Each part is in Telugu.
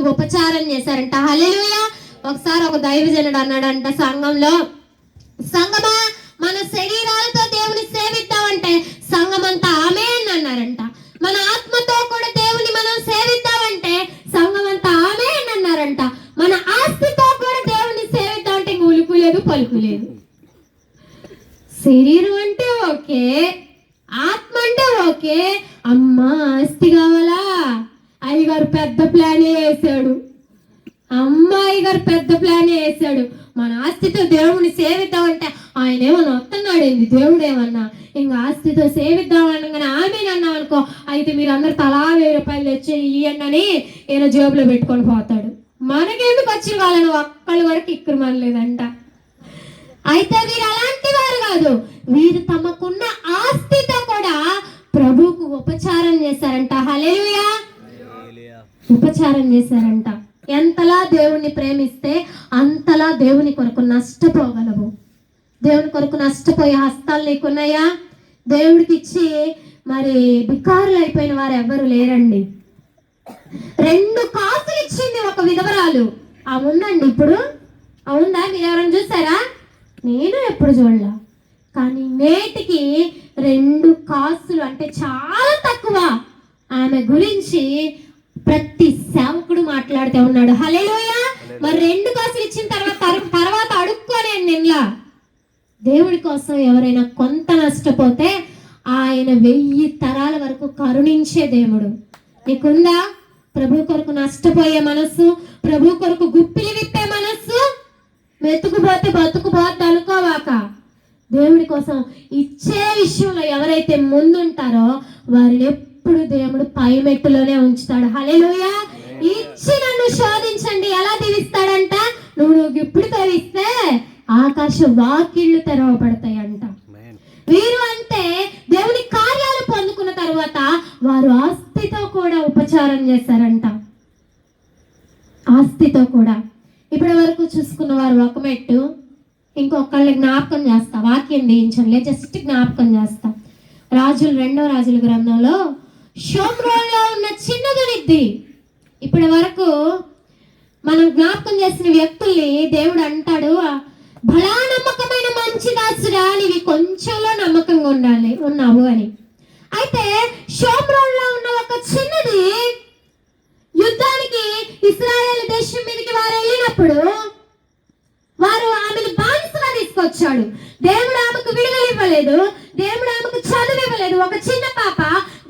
దేవునికి ఉపచారం చేశారంట. హల్లెలూయ. ఒకసారి ఒక దైవజనుడు అన్నాడంట సంఘంలో సంగమా మన శరీరాలతో దేవుని సేవిద్దామంటే సంఘమంతా ఆమె అని అన్నారంట. మన ఆత్మతో కూడా దేవుని మనం సేవిద్దామంటే సంఘమంతా ఆమె అని అన్నారంట. మన ఆస్తితో కూడా దేవుని సేవిద్దామంటే ఇంక లేదు పలుకు లేదు శరీరం అంటే ఓకే ఆత్మ అంటే ఓకే అమ్మ ఆస్తి కావాలా? గారు పెద్ద ప్లానే వేసాడు అమ్మాయి గారు పెద్ద ప్లానే వేసాడు మన ఆస్తితో దేవుడిని సేవిద్దామంటే ఆయన ఏమన్నా వస్తున్నాడు ఏంది దేవుడు ఏమన్నా ఇంకా ఆస్తితో సేవిద్దాం అనగానే ఆమె అన్నాం అనుకో అయితే మీరు అందరు తలా వెయ్యి రూపాయలు తెచ్చి ఇవ్వండి ఈయన జేబులో పెట్టుకొని పోతాడు. మనకెందుకు వచ్చిన వాళ్ళని ఒక్కళ్ళు కూడా కిక్కురు మనలేదంట. అయితే వీరు అలాంటి వారు కాదు. వీరు తమకున్న ఆస్తితో కూడా ప్రభువుకు ఉపచారం చేశారంట. హల్లెలూయా! ఉపచారం చేశారంట. ఎంతలా దేవుణ్ణి ప్రేమిస్తే అంతలా దేవుని కొరకు నష్టపోగలవు. దేవుని కొరకు నష్టపోయే హస్తాలు నీకున్నాయా? దేవుడికి ఇచ్చి మరి బికారులు అయిపోయిన వారు ఎవ్వరు లేరండి. రెండు కాసులు ఇచ్చింది ఒక విధవరాలు. అవునండి ఇప్పుడు. అవుందా మీరు ఎవరైనా చూసారా? నేను ఎప్పుడు చూడలా. కానీ నేటికి రెండు కాసులు అంటే చాలా తక్కువ. ఆమె గురించి ప్రతి సేవకుడు మాట్లాడుతూ ఉన్నాడు. హలేలోయ మరి రెండు కాసులు ఇచ్చిన తర్వాత తర్- తర్వాత అడుక్కోనే నిన్లా. దేవుడి కోసం ఎవరైనా కొంత నష్టపోతే ఆయన వెయ్యి తరాల వరకు కరుణించే దేవుడు. నీకుందా? ప్రభు కొరకు నష్టపోయే మనస్సు ప్రభు కొరకు గుప్పిలి విప్పే మనస్సు. మెతుకుపోతే బతుకుపోద్ది అనుకోవాక. దేవుడి కోసం ఇచ్చే విషయంలో ఎవరైతే ముందుంటారో వారిని ఎప్పుడు దేవుడు పై మెట్టులోనే ఉంచుతాడు. హల్లెలూయ. ఇచ్చి నన్ను శోధించండి. ఎలా దీవిస్తాడంట? నువ్వు నువ్వు ఇప్పుడు తెరిస్తే ఆకాశ వాకిళ్ళు తెరవబడతాయంట. వీరు అంటే దేవుని కార్యాలు పొందుకున్న తర్వాత వారు ఆస్తితో కూడా ఉపచారం చేశారంట. ఆస్తితో కూడా. ఇప్పటి వరకు చూసుకున్న వారు ఒక మెట్టు ఇంకొకళ్ళని జ్ఞాపకం చేస్తా. వాక్యం దీయించండి జస్ట్ జ్ఞాపకం చేస్తా. రాజులు రెండో రాజుల గ్రంథంలో షోమ్రోన్లో ఉన్న చిన్నదునిద్ది ఇప్పటి వరకు మనం జ్ఞాపకం చేసిన వ్యక్తుల్ని దేవుడు అంటాడు బలా నమ్మకమైన మంచి దాసుడా నీవి కొంచెంలో నమ్మకంగా ఉండాలి ఉన్నావు అని. అయితే షోమ్రోన్లో ఉన్న ఒక చిన్నది యుద్ధానికి ఇస్రాయేల్ దేశం మీదకి వారు వెళ్ళినప్పుడు వారు ఆమెను బానిసగా తీసుకొచ్చాడు. దేవుడు ఆమెకు విడుదల ఇవ్వలేదు దేవుడు ఆమెకు చదువు ఇవ్వలేదు. ఒక చిన్న పాప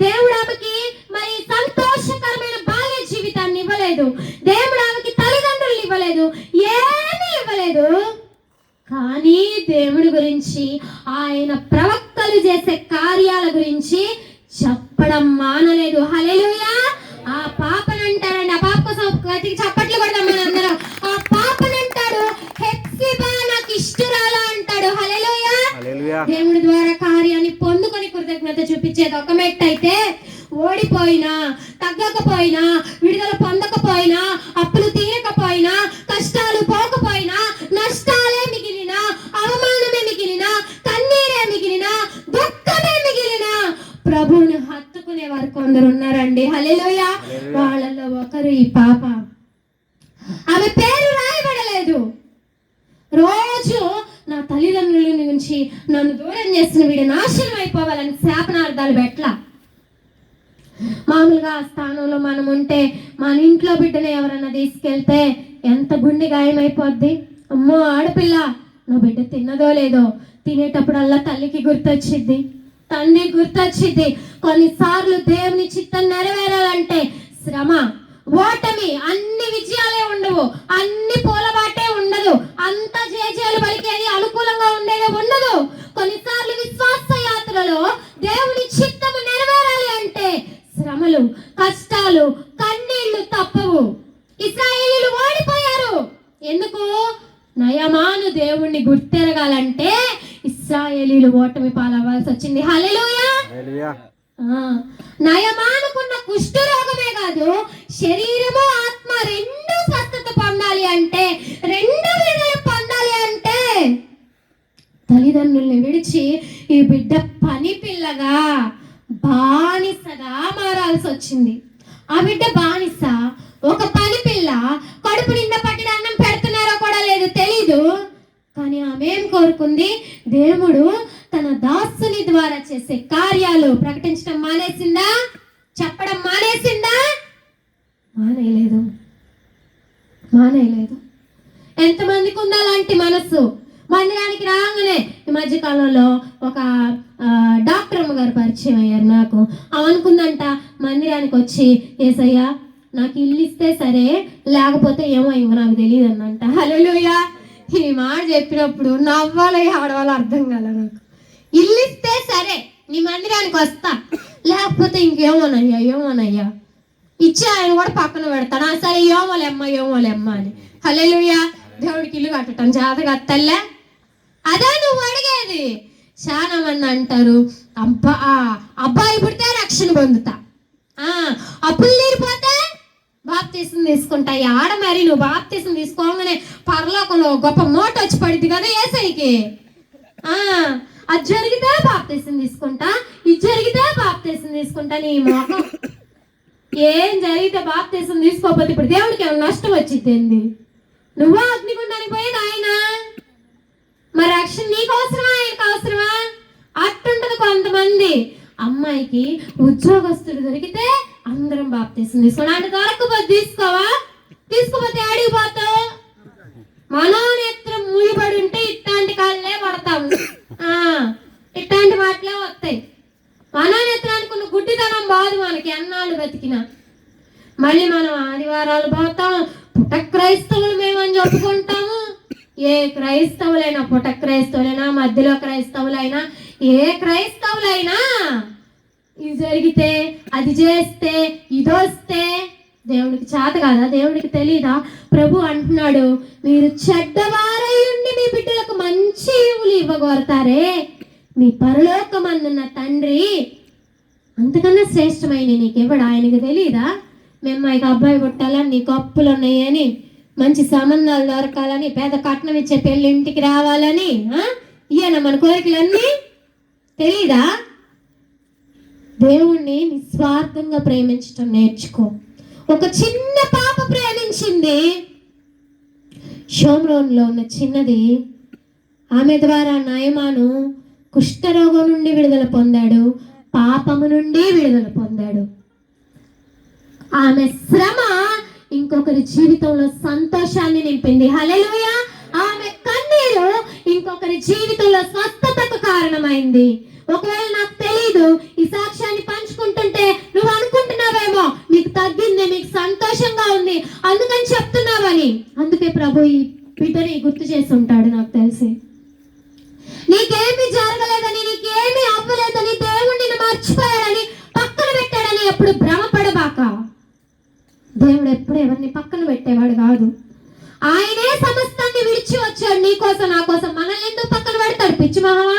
దేవుడు ఆమెకి మరి సంతోషకరమైన బాల్య జీవితాన్ని ఇవ్వలేదు దేవుడు ఆమెకి తల్లిదండ్రులు ఇవ్వలేదు ఏమీ ఇవ్వలేదు కానీ దేవుడి గురించి ఆయన ప్రవక్తలు చేసే కార్యాల గురించి చెప్పడం మానలేదు హల్లెలూయా ఆ పాపనంటాడండి ఆ పాప కోసం గట్టిగా చప్పట్లు కొడదాం మనందరం ఆ పాపనంటాడు హెప్సిబా నాకు ఇష్టరాలా అంటాడు. దేవుడి ద్వారా కార్యాన్ని పొందుకొని కృతజ్ఞత చూపించేది ఒక మెట్టు అయితే ఓడిపోయినా తగ్గకపోయినా విడుదల పొందకపోయినా అప్పులు తీయకపోయినా కష్టాలు పోకపోయినా నష్టాలే మిగిలిన అవమానమే మిగిలిన కన్నీరే మిగిలిన దుఃఖమే మిగిలిన ప్రభువుని హత్తుకునే వారు కొందరు ఉన్నారండి. హల్లెలూయా. వాళ్ళలో ఒకరు ఈ పాప. ఆమె పేరు రోజు నా తల్లిదండ్రుల నుంచి నన్ను దూరం చేసిన వీడు నాశనం అయిపోవాలని శాపనార్థాలు పెట్ల మామూలుగా ఆ స్థానంలో మనం ఉంటే మన ఇంట్లో బిడ్డను ఎవరన్నా తీసుకెళ్తే ఎంత గుండె గాయమైపోద్ది? అమ్మో ఆడపిల్ల నా బిడ్డ తిన్నదో లేదో తినేటప్పుడల్లా తల్లికి గుర్తొచ్చిద్ది. తండ్రి గుర్తొచ్చిద్ది. కొన్నిసార్లు దేవుని చిత్తం నెరవేరాలంటే శ్రమ ఓటమి అన్ని విజయాలే ఉండవు. అన్ని పూలబాటే ఉండదు. అంత జయజయాలు పలికేది అనుకూలంగా ఉండేది ఉండదు. కొన్నిసార్లు విశ్వాస యాత్రలో దేవుని చిత్తము నెరవేరాలి అంటే శ్రమలు కష్టాలు కన్నీళ్ళు తప్పవు. ఇస్రాయేలీలు ఓడిపోయారు. ఎందుకు? నయమాను దేవుణ్ణి గుర్తెరగాలంటే ఇస్రాయేలీలు ఓటమి పాలవ్వాల్సి వచ్చింది. ఆ, నయమానుకున్న కుష్ఠరోగమే కాదు శరీరము ఆత్మ రెండు స్వస్థత పొందాలి అంటే రెండు విడుదల పొందాలి అంటే తల్లిదండ్రుల్ని విడిచి ఈ బిడ్డ పని పిల్లగా బానిసగా మారాల్సి వచ్చింది. ఆ బిడ్డ బానిస ఒక పని పిల్ల కడుపు నిండా పట్టిన అన్నం పెడుతున్నారో కూడా లేదు తెలీదు. కానీ ఆమె ఏం కోరుకుంది? దేవుడు తన దాసుని ద్వారా చేసే కార్యాలు ప్రకటించడం మానేసిందా? చెప్పడం మానేసిందా? మానేయలేదు. మానేయలేదు. ఎంతమందికి ఉందా అలాంటి మనస్సు మందిరానికి రాగానే ఈ మధ్య కాలంలో ఒక డాక్టర్ అమ్మగారు పరిచయం అయ్యారు నాకు. ఆమె అనుకుందంట మందిరానికి వచ్చి ఏసయ్యా నాకు ఇల్లు ఇస్తే సరే లేకపోతే ఏమో ఇంక నాకు తెలియదు అన్నంట హలోయ ఈ మాట చెప్పినప్పుడు నవ్వాలి ఆడవాళ్ళు అర్థం కాల నాకు. ఇల్లు ఇస్తే సరే నీ మందిరానికి వస్తా లేకపోతే ఇంకేమోనయ్యా ఏమోనయ్యా. ఇచ్చి ఆయన కూడా పక్కన పెడతాను ఆ సరే ఏమోలేమ్మ ఏమోలేమ్మ అని. హల్లెలూయా. దేవుడికి ఇల్లు కట్టడం జాతగా తల్లే అదే నువ్వు అడిగేది. చాలా మంది అంటారు అబ్బా ఆ, అబ్బాయి పుడితే రక్షణ పొందుతా. ఆ, అప్పులు తీరిపోతే బాప్తీసం తీసుకుంటా. ఆడ మరి నువ్వు బాప్తీసం తీసుకోగానే పరలోకంలో గొప్ప మోట వచ్చి పడింది కదా ఏసైకి. అది జరిగితే బాప్తీసం తీసుకుంటా ఇది జరిగితే బాప్తీసం తీసుకుంటా నీ మొహం. ఏం జరిగితే బాప్తీసం తీసుకోకపోతే ఇప్పుడు దేవుడికి ఏమైనా నష్టం వచ్చింది నువ్వు అగ్నిగుండానికి పోయేది ఆయన? మరి రక్షణ నీకు అవసరమా? ఆయనకు అవసరమా? అట్టుంటది కొంతమంది. అమ్మాయికి ఉద్యోగస్తుడు దొరికితే అందరం బాప్తీసం తీసుకోండి అంటే దొరకపోతే తీసుకోవా? తీసుకోపోతే ఆడికి పోతావు? మనోనేత్రం ముడిపడి ఉంటే ఇట్లాంటి కాళ్ళే పడతాము ఆ ఇట్లాంటి మాటలే వస్తాయి. మనోనేత్రానికి ఉన్న గుడ్డితనం బాదు మనకి. ఎన్నాళ్ళు బతికినా. మళ్ళీ మనం ఆదివారాలు పోతాం. పుట క్రైస్తవులు మేమని చెప్పుకుంటాము. ఏ క్రైస్తవులైనా పుట క్రైస్తవులైనా మధ్యలో క్రైస్తవులైనా ఏ క్రైస్తవులైనా ఇది జరిగితే అది చేస్తే ఇదొస్తే దేవుడికి చేత కాదా? దేవుడికి తెలీదా? ప్రభు అంటున్నాడు మీరు చెడ్డవారై ఉండి మీ బిడ్డలకు మంచి ఈవులు ఇవ్వగోరతారే. మీ పరలోకమందున్న తండ్రి అంతకన్నా శ్రేష్టమైన నీకు ఇవ్వడు ఆయనకు తెలీదా? మేము మా అబ్బాయి పుట్టాలని నీకు అప్పులు ఉన్నాయని మంచి సంబంధాలు దొరకాలని పేద కట్నం ఇచ్చే పెళ్ళి ఇంటికి రావాలని ఈయన మన కోరికలన్నీ? తెలీదా? దేవుణ్ణి నిస్వార్థంగా ప్రేమించటం నేర్చుకో. ఒక చిన్న పాప ప్రేమించింది. షోమ్రోన్లో ఉన్న చిన్నది ఆమె ద్వారా నయమాను కుష్ఠరోగం నుండి విడుదల పొందాడు పాపము నుండి విడుదల పొందాడు. ఆమె శ్రమ ఇంకొకరి జీవితంలో సంతోషాన్ని నింపింది. హల్లెలూయ. ఆమె కన్నీరు ఇంకొకరి జీవితంలో స్వస్థతకు కారణమైంది. ఒకవేళ నాకు తెలియదు ఈ సాక్ష్యాన్ని పంచుకుంటుంటే నువ్వు అనుకుంటున్నావేమో మీకు తగ్గింది మీకు సంతోషంగా ఉంది అందుకని చెప్తున్నావని అందుకే ప్రభు ఈ బిడ్డని గుర్తు చేసి ఉంటాడు నాకు తెలిసి నీకేమి జరగలేదని నీకేమి అవ్వలేదని దేవుడు నిన్ను మర్చిపోయాడని పక్కన పెట్టాడని ఎప్పుడు భ్రమపడబాక దేవుడు ఎప్పుడు ఎవరిని పక్కన పెట్టేవాడు కాదు ఆయనే సమస్తాన్ని విడిచి వచ్చాడు నీ కోసం నా కోసం మనల్ని ఎందుకు పక్కన పెడతాడు పిచ్చి మహవా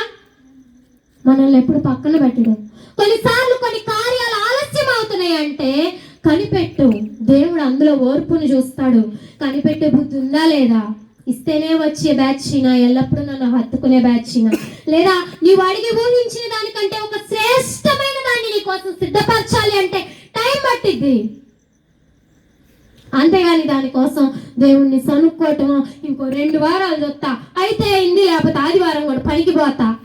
మనల్ని ఎప్పుడు పక్కన పెట్టడు కొన్నిసార్లు కొన్ని కార్యాలు ఆలస్యం అవుతున్నాయి అంటే కనిపెట్టు. దేవుడు అందులో ఓర్పును చూస్తాడు. కనిపెట్టే బుద్ధి ఉందా లేదా? ఇస్తేనే వచ్చే బ్యాచ్ నా ఎల్లప్పుడూ నన్ను హత్తుకునే బ్యాచ్ లేదా నీవు అడిగి ఊహించిన దానికంటే ఒక శ్రేష్టమైన దాన్ని నీ కోసం సిద్ధపరచాలి అంటే టైం పట్టిద్ది. అంతేగాని దానికోసం దేవుణ్ణి సనుక్కోవటము ఇంకో రెండు వారాలు చూస్తా. అయితే అయింది లేకపోతే ఆదివారం కూడా పనికి పోతా.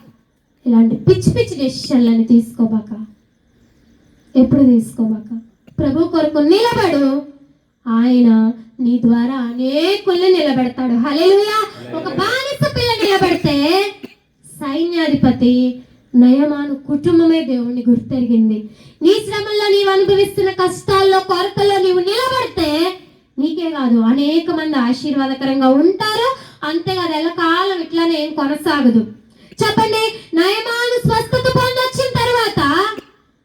ఇలాంటి పిచ్చి పిచ్చి డెసిషన్లని తీసుకోబాక. ఎప్పుడు తీసుకోబాక? ప్రభు కొరకు నిలబడు. ఆయన నీ ద్వారా అనేకుల్ని నిలబెడతాడు. హలే ఒక బానిస పిల్ల నిలబెడితే సైన్యాధిపతి నయమాను కుటుంబమే దేవుణ్ణి గుర్తెరిగింది. నీ శ్రమల్లో నీవు అనుభవిస్తున్న కష్టాల్లో కొరతల్లో నీవు నిలబడితే నీకే కాదు అనేక మంది ఆశీర్వాదకరంగా ఉంటారు. అంతేకాదు ఎల్లకాలం ఇట్లానే ఏం కొనసాగదు. చెప్పండి నయమాను స్వస్థత పొందొచ్చిన తర్వాత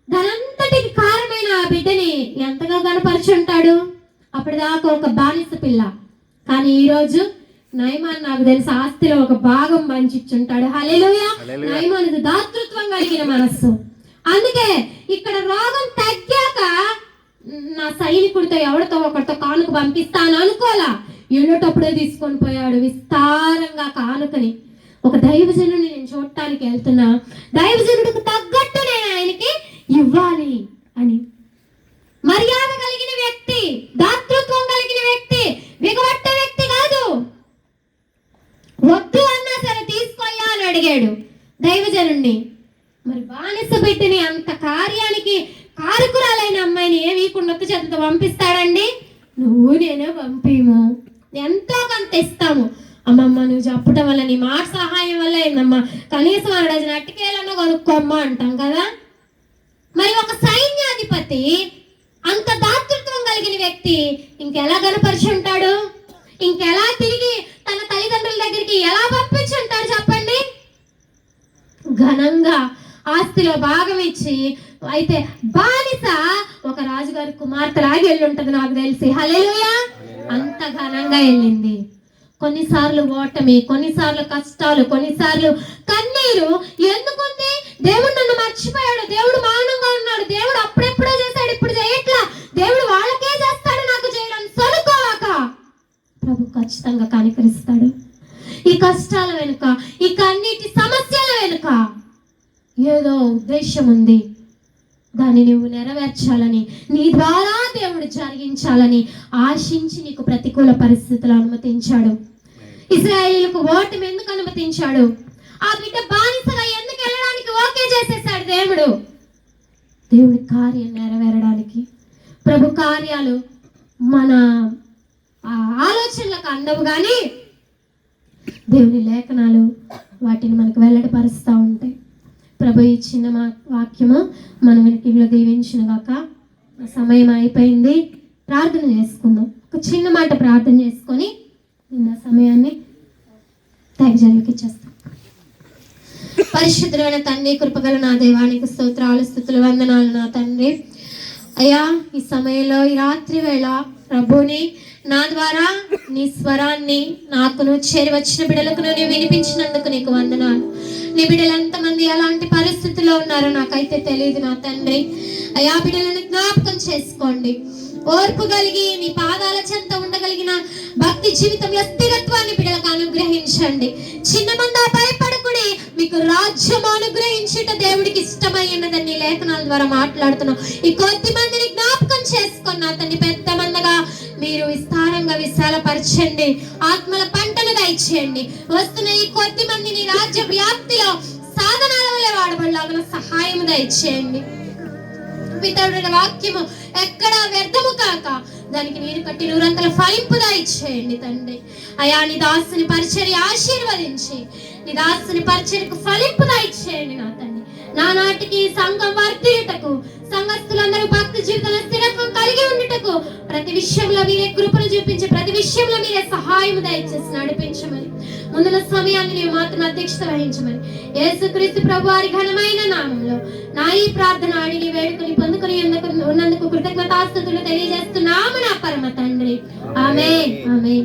దానంతటికి కారణమైన ఆ బిడ్డని ఎంతగా కనపరుచుంటాడు అప్పటిదాకా ఒక బానిస పిల్ల. కానీ ఈరోజు నయమాన్ నాకు తెలిసి ఆస్తిలో ఒక భాగం పంచిచ్చుంటాడు. హల్లెలూయా. నయమానది దాతృత్వం కలిగిన మనస్సు. అందుకే ఇక్కడ రోగం తగ్గాక నా సైనికుడితో ఎవరితో ఒకరితో కానుక పంపిస్తాను అనుకోలా. వెళ్ళేటప్పుడే తీసుకొని పోయాడు విస్తారంగా కానుకని. ఒక దైవజనుని నేను చూడటానికి వెళ్తున్నా. దైవజనుడికి తగ్గట్టు నేను ఆయనకి ఇవ్వాలి అని. మర్యాద కలిగిన వ్యక్తి నుండి. మరి బానిస పెట్టిన అంత కార్యానికి కారకురాలైన అమ్మాయిని ఏ వీకుండా చేతతో పంపిస్తాడండి? నువ్వు నేనే పంపిము. ఎంతో కొంత ఇస్తాము అమ్మమ్మ నువ్వు చెప్పటం వల్ల నీ మాట సహాయం వల్ల ఏందమ్మా? కనీసం అర డజన్ అట్టికేలన్నా కొనుక్కోమ్మ అంటాం కదా? మరి ఒక సైన్యాధిపతి అంత దాతృత్వం కలిగిన వ్యక్తి ఇంకెలా గనపరిచి ఉంటాడు? ఇంకెలా తిరిగి తన తల్లిదండ్రుల దగ్గరికి ఎలా పంపించి ఉంటాడు చెప్ప ఘనంగా ఆస్తిలో భాగం ఇచ్చి అయితే బానిస ఒక రాజుగారి కుమార్తెలాగి వెళ్ళి ఉంటది నాకు తెలిసి. హల్లెలూయా! అంత ఘనంగా వెళ్ళింది. కొన్నిసార్లు ఓటమి కొన్నిసార్లు కష్టాలు కొన్నిసార్లు కన్నీరు. ఎందుకుంది? దేవుడు నన్ను మర్చిపోయాడు. దేవుడు మౌనంగా ఉన్నాడు. దేవుడు అప్పుడెప్పుడో చేశాడు. ఇప్పుడు చేయట్లా. దేవుడు వాళ్ళకే చేస్తాడు నాకు చేయడం. సనుకోవాక ప్రభు ఖచ్చితంగా కనికరిస్తాడు. ఈ కష్టాల వెనుక ఈ కన్నీటి ఏదో ఉద్దేశం ఉంది దాన్ని నువ్వు నెరవేర్చాలని నీ ద్వారా దేవుడు జరిగించాలని ఆశించి నీకు ప్రతికూల పరిస్థితులు అనుమతించాడు. ఇజ్రాయేలీలకు ఓటమి ఎందుకు అనుమతించాడు? ఆ బిడ్డ బానిసగా ఎందుకు వెళ్ళడానికి ఓకే చేసేసాడు దేవుడు? దేవుడి కార్యం నెరవేరడానికి. ప్రభు కార్యాలు మన ఆలోచనలకు అందవు కానీ దేవుని లేఖనాలు వాటిని మనకు వెల్లడిపరుస్తూ ఉంటాయి. ప్రభు ఇచ్చిన మా వాక్యము మనం వెనుకలో దీవించిన గాక. సమయం అయిపోయింది. ప్రార్థన చేసుకుందాం. ఒక చిన్న మాట ప్రార్థన చేసుకొని నిన్న సమయాన్ని దైవజనులకి ఇచ్చేస్తాం పరిశుద్ధమైన తండ్రి కృపగల నా దేవానికి స్తోత్రాలు స్థుతులు వందనాలు నా తండ్రి. అయ్యా ఈ సమయంలో ఈ రాత్రి వేళ ప్రభుని నా ద్వారా నీ స్వరాన్ని నాకును చేరి వచ్చిన బిడలకు నువ్వు వినిపించినందుకు నీకు వందనాలు. నీ బిడ్డలు ఎంతమంది ఎలాంటి పరిస్థితుల్లో ఉన్నారో నాకైతే తెలియదు నా తండ్రి. అయ్యా బిడ్డలను జ్ఞాపకం చేసుకోండి. ఓర్పు కలిగి నీ పాదాల చెంత ఉండగలిగిన భక్తి జీవితంలో స్థిరత్వాన్ని బిడ్డలకు అనుగ్రహించండి. చిన్న మందా భయపడకుడి మీకు రాజ్యం అనుగ్రహించుట దేవుడికి ఇష్టమై ఉన్నదని లేఖనాల ద్వారా మాట్లాడుతున్నాం. ఈ కొద్ది మంది చేసుకున్న అతన్ని పెద్ద మందగా మీరు విస్తారంగా విశాలపరచండి. ఆత్మల పంటలు దయచేయండి. వస్తున్న ఈ కొద్ది మందిని రాజ్య వ్యాప్తిలో సాధనాల వల్ల వాడబడలాగా సహాయం దయచేయండి. పితరుడిన వాక్యము ఎక్కడ వ్యర్థము కాక దానికి నీరు కట్టి నూరంతల ఫలింపుగా ఇచ్చేయండి తండ్రి. అయా నీ దాసుని పరిచర్య ఆశీర్వదించి నీ దాసుని పరిచర్యకు ఫలింపుగా ఇచ్చేయండి నా తండ్రి. నా నాటికి సంఘం వర్తియుటకు సంఘస్థులందరూ భక్తి జీవితంలో ఉండుటకు ప్రతి విషయంలో మీరే కృపను చూపించి ప్రతి విషయంలో మీరే సహాయం దయచేసి నడిపించమని. ముందున్న సమయాన్ని నీవు మాత్రం అధ్యక్షత వహించమని. యేసుక్రీస్తు ప్రభు వారి ఘనమైన నామంలో నా ఈ ప్రార్థన అడిగి వేడుకొని పొందుకొని ఉన్నందుకు ఉన్నందుకు కృతజ్ఞతాస్తుతులు తెలియజేస్తున్నాము నా పరమ తండ్రి. ఆమె ఆమె